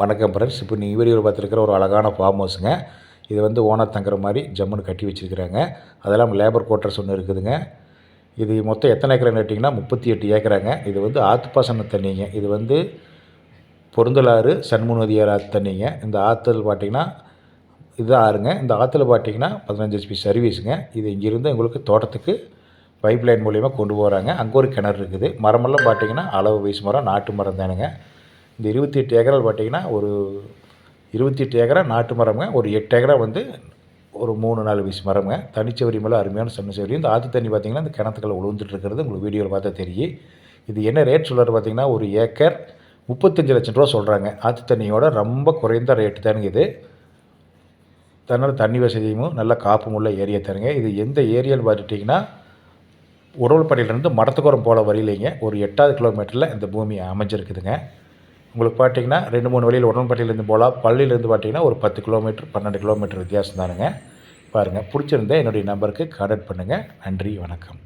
வணக்கம் ஃப்ரெண்ட்ஸ் இப்போ நீங்கள் வீடியோவில் பார்த்துருக்கிற ஒரு அழகான ஃபார்ம் ஹவுஸுங்க இது வந்து ஓனர் தங்குற மாதிரி ஜம்முன்னு கட்டி வச்சுருக்கிறாங்க. அதெல்லாம் லேபர் குவார்ட்டர்ஸ் ஒன்று இருக்குதுங்க. இது மொத்தம் எத்தனை ஏக்கர் கேட்டிங்கன்னா முப்பத்தி எட்டு ஏக்கராங்க. இது வந்து ஆத்துப்பாசன தண்ணிங்க. இது வந்து பொருந்தலாறு சண்முகநதியார் ஆற்று தண்ணிங்க. இந்த ஆற்றுல பார்த்தீங்கன்னா இது ஆறுங்க. இந்த ஆற்றுல பார்த்திங்கன்னா பதினஞ்சு ஹெச்பி சர்வீஸுங்க இது இங்கேருந்து எங்களுக்கு தோட்டத்துக்கு பைப் லைன் மூலிமா கொண்டு போகிறாங்க அங்கே ஒரு கிணறு இருக்குது. மரமெல்லாம் பார்த்தீங்கன்னா அளவு வயசு மரம் நாட்டு மரம் தானுங்க. இந்த இருபத்தி எட்டு ஏக்கரால் பார்த்தீங்கன்னா ஒரு இருபத்தி எட்டு ஏக்கரா நாட்டு மரம்ங்க. ஒரு எட்டு ஏக்கரா வந்து ஒரு மூணு நாலு வயசு மரம்ங்க. தனிச்சவரி மேலே அருமையான சன்ன இந்த ஆற்று தண்ணி பார்த்திங்கன்னா இந்த கிணத்துக்களை உழுந்துட்டு இருக்கிறது உங்களுக்கு வீடியோவில் பார்த்தா தெரியும். இது என்ன ரேட் சொல்கிறது பார்த்திங்கன்னா ஒரு ஏக்கர் முப்பத்தஞ்சு லட்சம் ரூபா சொல்கிறாங்க ஆற்று தண்ணியோட ரொம்ப குறைந்த ரேட்டு தானுங்க இது. தன்னால் தண்ணி வசதியும் நல்ல காப்பும் உள்ள ஏரியா தருங்க இது எந்த ஏரியான்னு பார்த்துட்டிங்கன்னா உறவுப்படையிலேருந்து மடத்துக்குரம் போல வரையிலைங்க ஒரு எட்டாவது கிலோமீட்டரில் இந்த பூமி அமைஞ்சிருக்குதுங்க. உங்களுக்கு பார்த்தீங்கன்னா ரெண்டு மூணு வழியில் உடன்பட்டியிலேருந்து போகலாம். பள்ளியிலேருந்து பார்த்தீங்கன்னா ஒரு பத்து கிலோமீட்டர் பன்னெண்டு கிலோமீட்டர் வித்தியாசம் தானுங்க. பாருங்கள் பிடிச்சிருந்தா என்னுடைய நம்பருக்கு கான்டாக்ட் பண்ணுங்கள் நன்றி வணக்கம்.